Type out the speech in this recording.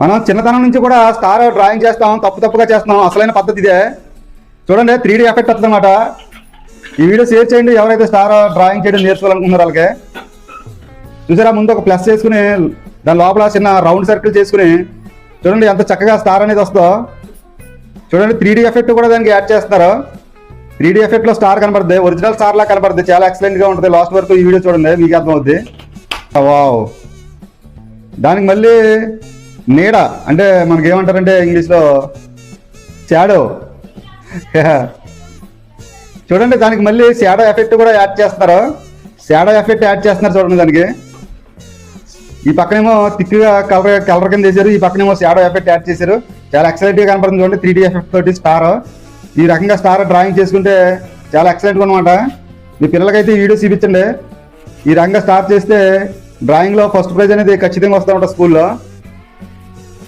మనం చిన్నతనం నుంచి కూడా స్టార్ డ్రాయింగ్ చేస్తాం తప్పు తప్పుగా చేస్తాం అసలైన పద్ధతి ఇదే. చూడండి త్రీ డీ ఎఫెక్ట్ వస్తుందన్నమాట. ఈ వీడియో షేర్ చేయండి ఎవరైతే స్టార్ డ్రాయింగ్ చేయడం నేర్చుకోవాలనుకుంటున్నారో వాళ్ళకి. చూసారా ముందు ఒక ప్లస్ చేసుకుని దాని లోపల చిన్న రౌండ్ సర్కిల్ చేసుకుని చూడండి ఎంత చక్కగా స్టార్ అనేది వస్తుందో. చూడండి త్రీ డీ ఎఫెక్ట్ కూడా దానికి యాడ్ చేస్తున్నారు. త్రీ డీ ఎఫెక్ట్లో స్టార్ కనబడుతుంది ఒరిజినల్ స్టార్లా కనబడుతుంది చాలా ఎక్సలెంట్గా ఉంటుంది. లాస్ట్ వరకు ఈ వీడియో చూడండి మీకు అర్థమవుద్ది. వావ్. దానికి మళ్ళీ నీడ అంటే మనకి ఏమంటారంటే ఇంగ్లీష్లో షాడో చూడండి దానికి మళ్ళీ షాడో ఎఫెక్ట్ కూడా యాడ్ చేస్తున్నారు షాడో ఎఫెక్ట్ యాడ్ చేస్తున్నారు చూడండి దానికి. ఈ పక్కనేమో థిక్గా కలర్ కలర్ కింద చేశారు ఈ పక్కనేమో షాడో ఎఫెక్ట్ యాడ్ చేశారు. చాలా ఎక్సలెంట్గా కనపడుతుంది చూడండి త్రీ డీ ఎఫెక్ట్ తోటి స్టార్ ఈ రకంగా స్టార్ డ్రాయింగ్ చేసుకుంటే చాలా ఎక్సలెంట్గా అనమాట మీ పిల్లలకైతే వీడియో చూపించండి. ఈ రకంగా స్టార్ట్ చేస్తే డ్రాయింగ్లో ఫస్ట్ ప్రైజ్ అనేది ఖచ్చితంగా వస్తూ ఉంటుంది స్కూల్లో